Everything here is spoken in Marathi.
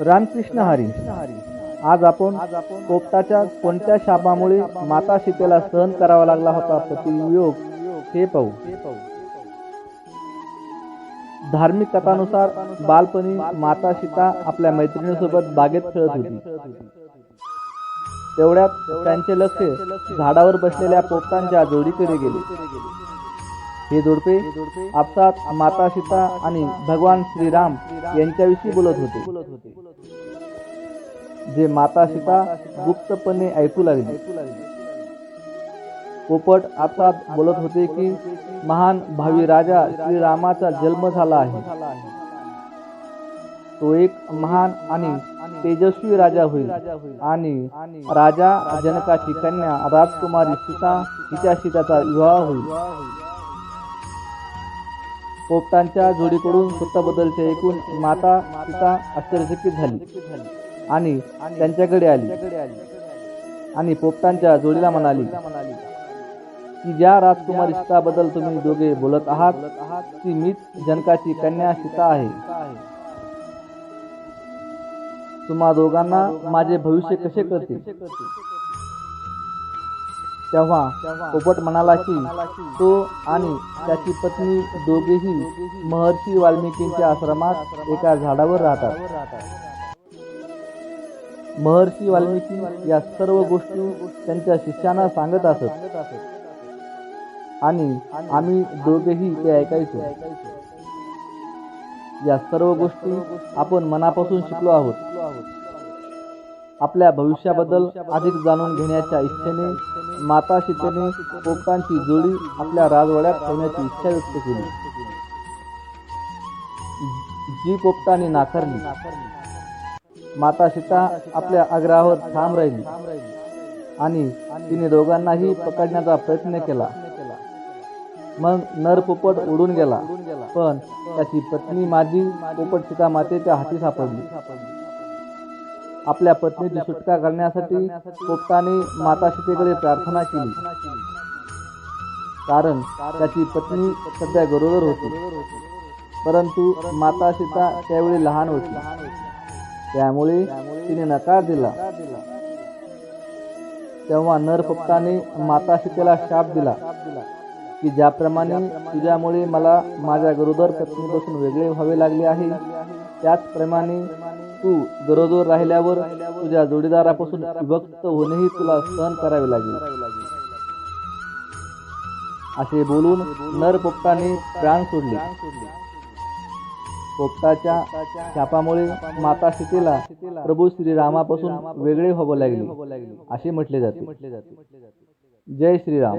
रामकृष्ण हरी. आज आपण पोपटाच्या कोणत्या शापामुळे माता सीतेला सहन करावा लागला होता प्रतियोग हे पाहू. धार्मिक कथानुसार बालपणी माता सीता आपल्या मैत्रिणीसोबत बागेत खेळत होती. तेवढ्यात त्यांचे लक्ष झाडावर बसलेल्या पोपटांच्या जोडीकडे गेले. हे जोडपे आपसात माता सीता आणि भगवान श्रीराम यांच्याविषयी बोलत होते. जे माता सीता गुप्तपणे ऐकू लागली. पोपट आता बोलत होते की महान भावी राजा श्रीरामाचा जन्म झाला आहे. तो एक महान आणि तेजस्वी राजा होईल आणि राजा जनकाची कन्या राजकुमारी सीता तिच्या सीताचा विवाह होईल. पोपटांच्या जोडीकडून स्वतःबद्दलचे ऐकून माता सीता आश्चर्यचकित झाली. आणि त्यांच्याकडे आली. आणि पोपटांच्या जोडीला म्हणाली की ज्या राजकुमारी सीताबद्दल तुम्ही दोघे बोलत आहात ती मीच जनकाची कन्या सीता आहे. तुम्हा दोघांना माझे भविष्य कसे करते तेव्हा पोपट म्हणाला की तो आणि त्याची पत्नी दोघेही महर्षी वाल्मिकींच्या आश्रमात एका झाडावर राहतात. महर्षी वाल्मिकी या सर्व गोष्टी त्यांच्या शिष्यांना सांगत असत. आणि आम्ही दोघेही ते ऐकायचो. या सर्व गोष्टी आपण मनापासून शिकलो आहोत. आपल्या भविष्याबद्दल अधिक जाणून घेण्याच्या इच्छेने माता सीतेने पोपटांची जोडी आपल्या राजवाड्यात ठेवण्याची इच्छा व्यक्त केली. जी पोपटाने नाकारली. माता सीता आपल्या आग्रहावर ठाम राहिली. आणि तिने दोघांनाही पकडण्याचा प्रयत्न केला. मग नर पोपट उडून गेला. पण त्याची पत्नी माझी पोपट सीता मातेच्या हाती सापडली. आपल्या पत्नीची सुटका करण्यासाठी पोपटाने माता सीतेकडे प्रार्थना केली. कारण त्याची पत्नी सध्या गरोदर होती. परंतु माता सीता त्यावेळी लहान होती. त्यामुळे तिने नकार दिला. तेव्हा नर माताशी त्याला शाप दिला की ज्याप्रमाणे तुझ्यामुळे मला माझ्या गरोदर पत्नीपासून वेगळे व्हावे लागले आहे त्याचप्रमाणे तू गरोदर राहिल्यावर तुझ्या जोडीदारापासून विभक्त होणेही तुला सहन करावे लागेल. असे बोलून नर प्राण सोडले. पोपटाच्या शापामुळे माता सीतेला प्रभू श्रीरामापासून वेगळे व्हावं लागले असे म्हटले जाते. जय श्रीराम.